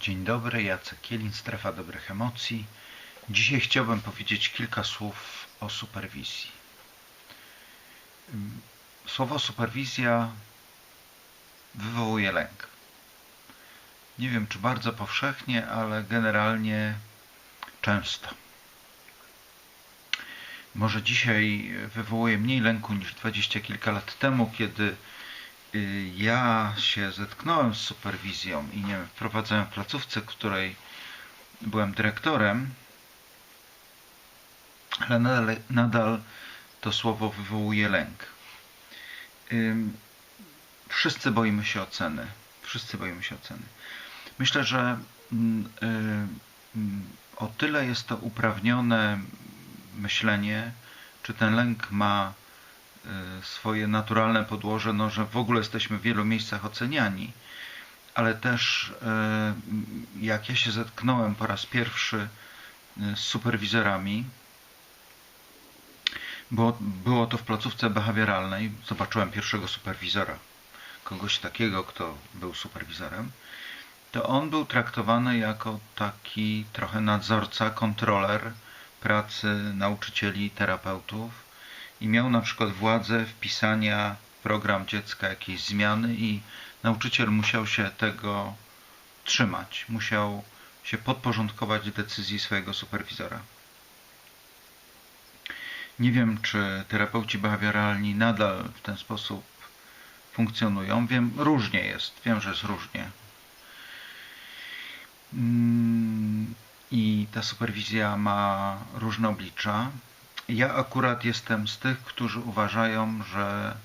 Dzień dobry, Jacek Kielin, Strefa Dobrych Emocji. Dzisiaj chciałbym powiedzieć kilka słów o superwizji. Słowo superwizja wywołuje lęk. Nie wiem, czy bardzo powszechnie, ale generalnie często. Może dzisiaj wywołuje mniej lęku niż dwadzieścia kilka lat temu, kiedy ja się zetknąłem z superwizją i nie wiem, wprowadzałem w placówce, której byłem dyrektorem, ale nadal, nadal to słowo wywołuje lęk. Wszyscy boimy się oceny. Wszyscy boimy się oceny. Myślę, że mm, y, mm, o tyle jest to uprawnione myślenie, czy ten lęk ma y, swoje naturalne podłoże, no, że w ogóle jesteśmy w wielu miejscach oceniani, ale też y, jak ja się zetknąłem po raz pierwszy z superwizorami, bo było to w placówce behawioralnej, zobaczyłem pierwszego superwizora, kogoś takiego, kto był superwizorem, to on był traktowany jako taki trochę nadzorca, kontroler pracy nauczycieli, terapeutów i miał na przykład władzę wpisania w program dziecka jakiejś zmiany i nauczyciel musiał się tego trzymać, musiał się podporządkować decyzji swojego superwizora. Nie wiem, czy terapeuci behawioralni nadal w ten sposób funkcjonują. Wiem, różnie jest. Wiem, że jest różnie. Mm, I ta superwizja ma różne oblicza. Ja akurat jestem z tych, którzy uważają, że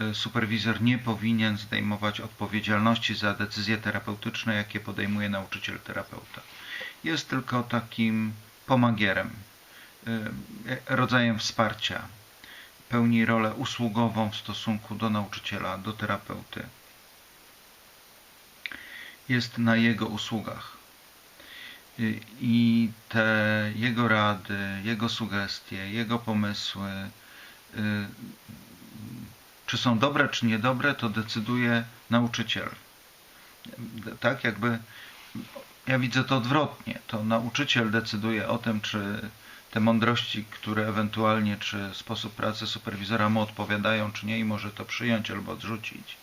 y, superwizor nie powinien zdejmować odpowiedzialności za decyzje terapeutyczne, jakie podejmuje nauczyciel terapeuta. Jest tylko takim pomagierem, y, rodzajem wsparcia. Pełni rolę usługową w stosunku do nauczyciela, do terapeuty jest na Jego usługach. I te Jego rady, Jego sugestie, Jego pomysły, y, czy są dobre, czy niedobre, to decyduje nauczyciel. Tak jakby ja widzę to odwrotnie. To nauczyciel decyduje o tym, czy te mądrości, które ewentualnie, czy sposób pracy superwizora mu odpowiadają, czy nie, i może to przyjąć albo odrzucić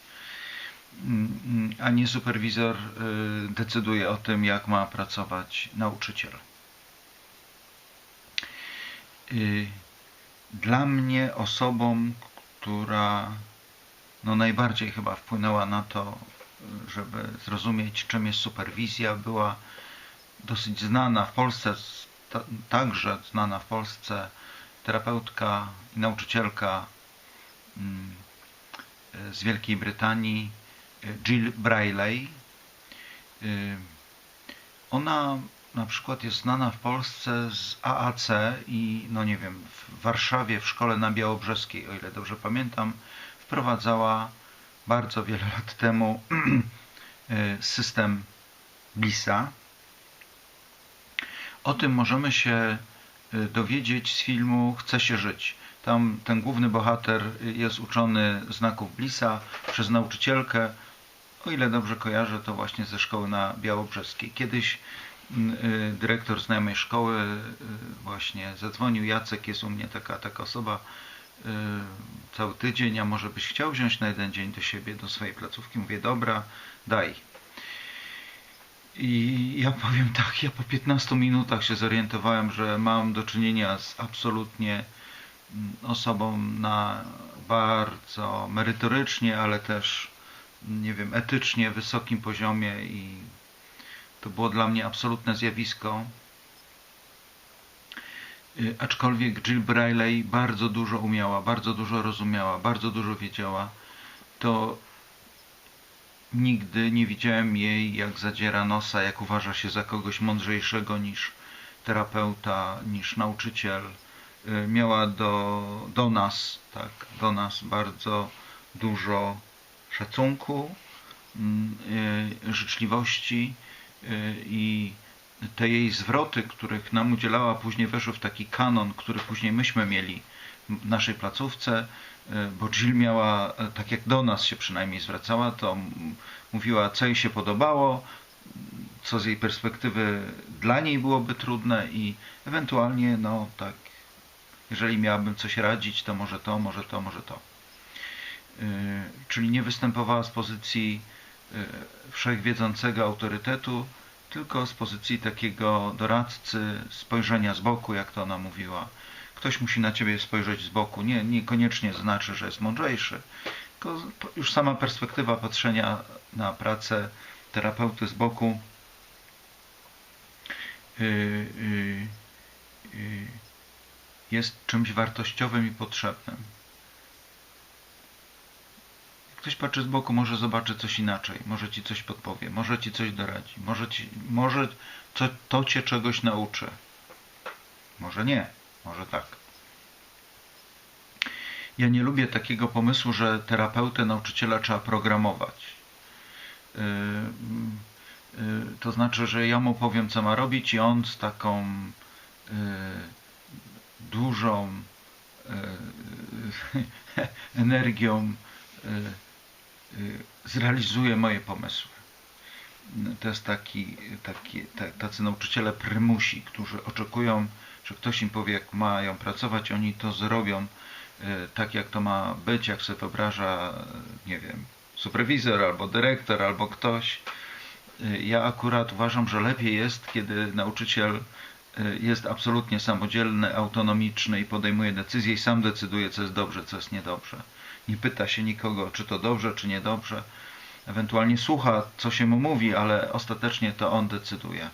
a nie superwizor y, decyduje o tym, jak ma pracować nauczyciel. Y, dla mnie osobą, która no najbardziej chyba wpłynęła na to, żeby zrozumieć, czym jest superwizja, była dosyć znana w Polsce, także znana w Polsce terapeutka i nauczycielka mm, z Wielkiej Brytanii, Jill Brayley. Y, ona na przykład jest znana w Polsce z AAC i, no nie wiem, w Warszawie, w szkole na Białobrzeskiej, o ile dobrze pamiętam, wprowadzała bardzo wiele lat temu y, system BLISA. O tym możemy się y, dowiedzieć z filmu Chce się żyć. Tam ten główny bohater jest uczony znaków BLISA przez nauczycielkę, o ile dobrze kojarzę, to właśnie ze szkoły na Białobrzeskiej. Kiedyś mm, y, dyrektor znajomej szkoły y, właśnie zadzwonił, Jacek, jest u mnie taka, taka osoba, y, cały tydzień, a może byś chciał wziąć na jeden dzień do siebie, do swojej placówki? Mówię, dobra, daj. I ja powiem tak, ja po 15 minutach się zorientowałem, że mam do czynienia z absolutnie mm, osobą na bardzo merytorycznie, ale też nie wiem, etycznie wysokim poziomie i to było dla mnie absolutne zjawisko. Y, aczkolwiek Jill Brayley bardzo dużo umiała, bardzo dużo rozumiała, bardzo dużo wiedziała, to nigdy nie widziałem jej, jak zadziera nosa, jak uważa się za kogoś mądrzejszego niż terapeuta, niż nauczyciel. Y, miała do, do nas, tak, do nas bardzo dużo szacunku, mm, y, życzliwości y, i te jej zwroty, których nam udzielała, później weszły w taki kanon, który później myśmy mieli w naszej placówce, y, bo Jill miała, tak jak do nas się przynajmniej zwracała, to mówiła, co jej się podobało, co z jej perspektywy dla niej byłoby trudne i ewentualnie, no tak, jeżeli miałabym coś radzić, to może to, może to, może to. Yy, czyli nie występowała z pozycji yy, wszechwiedzącego autorytetu, tylko z pozycji takiego doradcy, spojrzenia z boku, jak to ona mówiła. Ktoś musi na ciebie spojrzeć z boku. Nie, niekoniecznie znaczy, że jest mądrzejszy, tylko już sama perspektywa patrzenia na pracę terapeuty z boku yy, jest czymś wartościowym i potrzebnym. Ktoś patrzy z boku, może zobaczy coś inaczej, może ci coś podpowie, może ci coś doradzi, może, ci, może to, to cię czegoś nauczy. Może nie, może tak. Ja nie lubię takiego pomysłu, że terapeutę, nauczyciela trzeba programować. Yy, yy, to znaczy, że ja mu powiem, co ma robić i on z taką yy, dużą energią zrealizuje moje pomysły. To jest taki, taki, tacy nauczyciele prymusi, którzy oczekują, że ktoś im powie, jak mają pracować, oni to zrobią tak, jak to ma być, jak sobie wyobraża, nie wiem, superwizor albo dyrektor albo ktoś. Ja akurat uważam, że lepiej jest, kiedy nauczyciel jest absolutnie samodzielny, autonomiczny i podejmuje decyzje i sam decyduje, co jest dobrze, co jest niedobrze nie pyta się nikogo, czy to dobrze, czy niedobrze. Ewentualnie słucha, co się mu mówi, ale ostatecznie to on decyduje.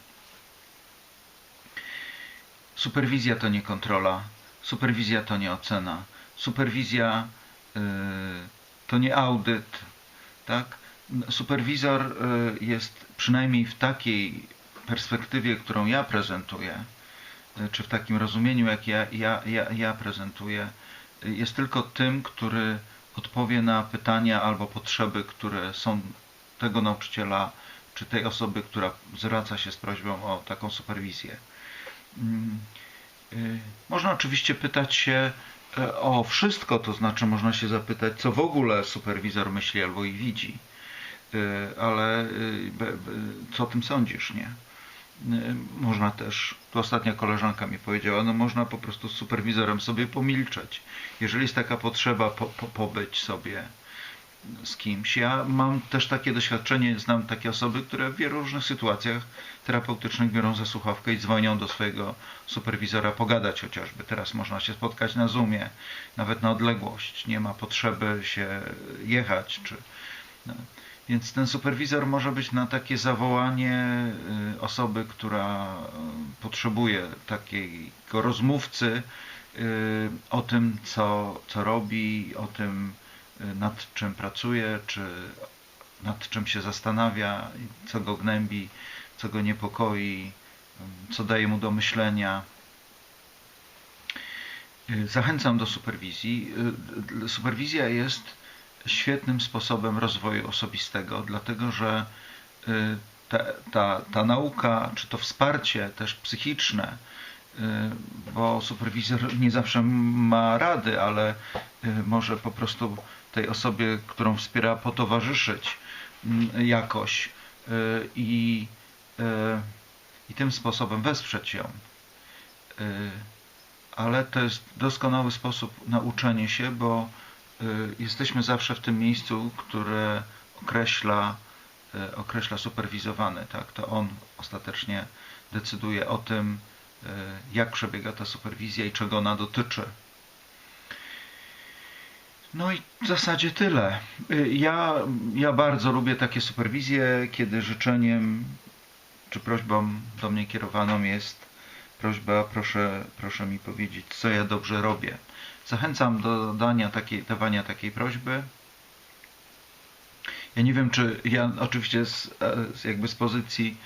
Superwizja to nie kontrola, superwizja to nie ocena, superwizja yy, to nie audyt. Tak? Superwizor yy, jest przynajmniej w takiej perspektywie, którą ja prezentuję, yy, czy w takim rozumieniu, jak ja, ja, ja, ja prezentuję, yy, jest tylko tym, który odpowie na pytania albo potrzeby, które są tego nauczyciela czy tej osoby, która zwraca się z prośbą o taką superwizję. Mm, y, można oczywiście pytać się e, o wszystko, to znaczy można się zapytać, co w ogóle superwizor myśli albo i widzi, y, ale y, co o tym sądzisz, nie? Można też, tu ostatnia koleżanka mi powiedziała, no można po prostu z superwizorem sobie pomilczeć. Jeżeli jest taka potrzeba po, po, pobyć sobie z kimś. Ja mam też takie doświadczenie, znam takie osoby, które w wielu różnych sytuacjach terapeutycznych biorą za słuchawkę i dzwonią do swojego superwizora pogadać chociażby. Teraz można się spotkać na Zoomie, nawet na odległość. Nie ma potrzeby się jechać. Czy, no. Więc ten superwizor może być na takie zawołanie y, osoby, która y, potrzebuje takiego rozmówcy y, o tym, co, co robi, o tym, nad czym pracuje, czy nad czym się zastanawia, co go gnębi, co go niepokoi, co daje mu do myślenia. Zachęcam do superwizji. Superwizja jest świetnym sposobem rozwoju osobistego, dlatego że y, ta, ta, ta nauka, czy to wsparcie też psychiczne, y, bo superwizor nie zawsze ma rady, ale y, może po prostu tej osobie, którą wspiera, potowarzyszyć jakoś i, i tym sposobem wesprzeć ją. Ale to jest doskonały sposób nauczenia się, bo jesteśmy zawsze w tym miejscu, które określa, y, określa superwizowany. Tak? To on ostatecznie decyduje o tym, y, jak przebiega ta superwizja i czego ona dotyczy. No i w zasadzie tyle. Ja, ja bardzo lubię takie superwizje, kiedy życzeniem czy prośbą do mnie kierowaną jest prośba, proszę, proszę mi powiedzieć, co ja dobrze robię. Zachęcam do dania takiej, dawania takiej prośby. Ja nie wiem, czy ja oczywiście z, z jakby z pozycji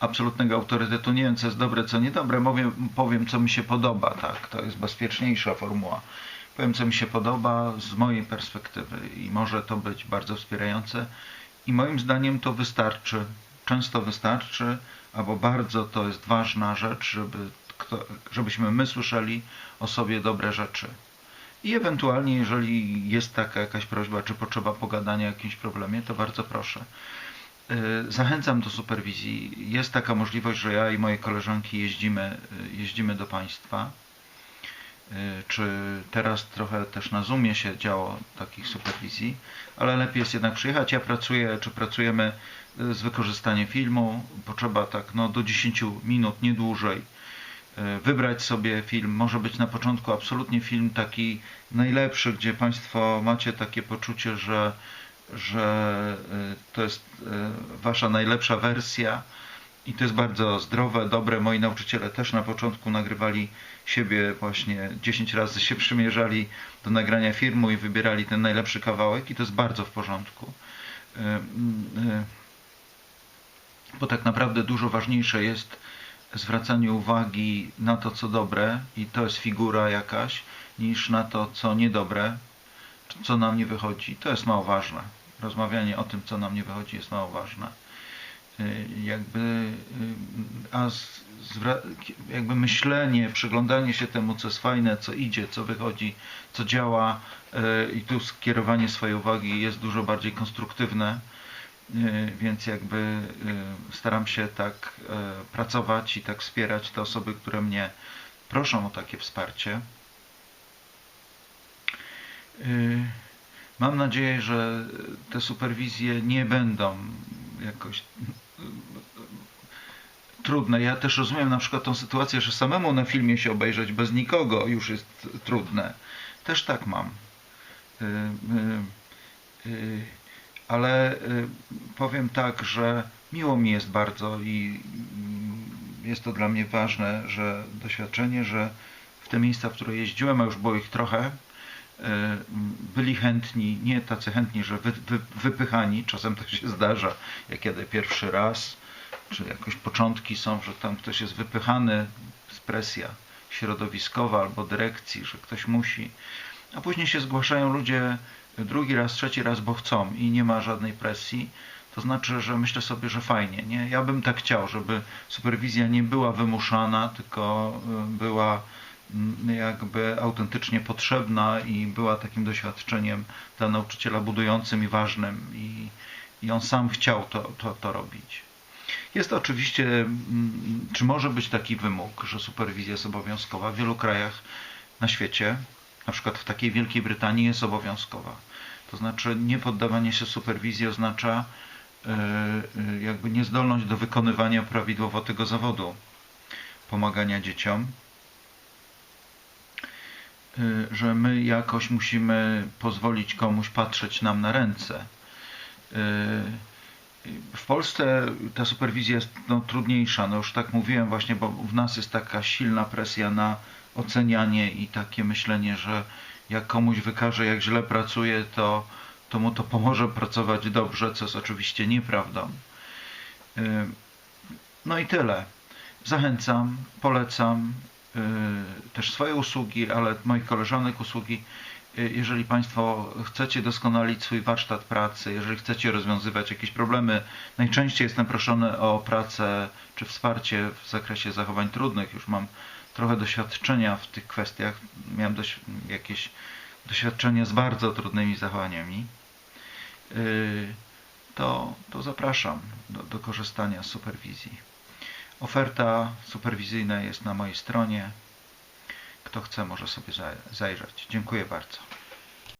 absolutnego autorytetu nie wiem, co jest dobre, co niedobre. Powiem, powiem, co mi się podoba. Tak, to jest bezpieczniejsza formuła. Powiem, co mi się podoba z mojej perspektywy i może to być bardzo wspierające. I moim zdaniem to wystarczy. Często wystarczy, albo bardzo to jest ważna rzecz, żeby, żebyśmy my słyszeli o sobie dobre rzeczy. I ewentualnie, jeżeli jest taka jakaś prośba, czy potrzeba pogadania o jakimś problemie, to bardzo proszę. y, zachęcam do superwizji. Jest taka możliwość, że ja i moje koleżanki jeździmy, y, jeździmy do Państwa. Y, czy teraz trochę też na Zoomie się działo takich superwizji, ale lepiej jest jednak przyjechać. Ja pracuję, czy pracujemy z wykorzystaniem filmu. Potrzeba tak no, do 10 minut, nie dłużej wybrać sobie film. Może być na początku absolutnie film taki najlepszy, gdzie Państwo macie takie poczucie, że że y, to jest y, wasza najlepsza wersja i to jest bardzo zdrowe, dobre. Moi nauczyciele też na początku nagrywali siebie właśnie 10 razy się przymierzali do nagrania filmu i wybierali ten najlepszy kawałek i to jest bardzo w porządku. Bo tak naprawdę dużo ważniejsze jest zwracanie uwagi na to, co dobre i to jest figura jakaś, niż na to, co niedobre, co nam nie wychodzi. To jest mało ważne rozmawianie o tym, co nam nie wychodzi, jest mało ważne. Y, jakby, y, a jakby myślenie, przyglądanie się temu, co jest fajne, co idzie, co wychodzi, co działa y, i tu skierowanie swojej uwagi jest dużo bardziej konstruktywne, więc jakby staram się tak pracować i tak wspierać te osoby, które mnie proszą o takie wsparcie. Mam nadzieję, że te superwizje nie będą jakoś trudne. Ja też rozumiem na przykład tą sytuację, że samemu na filmie się obejrzeć bez nikogo już jest trudne. Też tak mam. Y, y, y, ale powiem tak, że miło mi jest bardzo i jest to dla mnie ważne, że doświadczenie, że w te miejsca, w które jeździłem, a już było ich trochę, E, byli chętni, nie tacy chętni, że wy, wy, wypychani, czasem to się zdarza, jak jadę pierwszy raz, czy jakoś początki są, że tam ktoś jest wypychany, z presja środowiskowa albo dyrekcji, że ktoś musi, a później się zgłaszają ludzie drugi raz, trzeci raz, bo chcą i nie ma żadnej presji, to znaczy, że myślę sobie, że fajnie. Nie? Ja bym tak chciał, żeby superwizja nie była wymuszana, tylko y, była jakby autentycznie potrzebna i była takim doświadczeniem dla nauczyciela budującym i ważnym i, i on sam chciał to, to, to robić. Jest oczywiście, czy może być taki wymóg, że superwizja jest obowiązkowa w wielu krajach na świecie, na przykład w takiej Wielkiej Brytanii jest obowiązkowa. To znaczy nie poddawanie się superwizji oznacza e, e, jakby niezdolność do wykonywania prawidłowo tego zawodu pomagania dzieciom Y, że my jakoś musimy pozwolić komuś patrzeć nam na ręce. W Polsce ta superwizja jest no, trudniejsza, no już tak mówiłem właśnie, bo w nas jest taka silna presja na ocenianie i takie myślenie, że jak komuś wykaże, jak źle pracuje, to, to mu to pomoże pracować dobrze, co jest oczywiście nieprawdą. Y, no i tyle. Zachęcam, polecam. Y, też swoje usługi, ale moich koleżanek usługi. Y, jeżeli Państwo chcecie doskonalić swój warsztat pracy, jeżeli chcecie rozwiązywać jakieś problemy, najczęściej jestem proszony o pracę czy wsparcie w zakresie zachowań trudnych. Już mam trochę doświadczenia w tych kwestiach. Miałem dość, jakieś doświadczenie z bardzo trudnymi zachowaniami. Y, to, to zapraszam do, do korzystania z superwizji. Oferta superwizyjna jest na mojej stronie. Kto chce, może sobie zajrzeć. Dziękuję bardzo.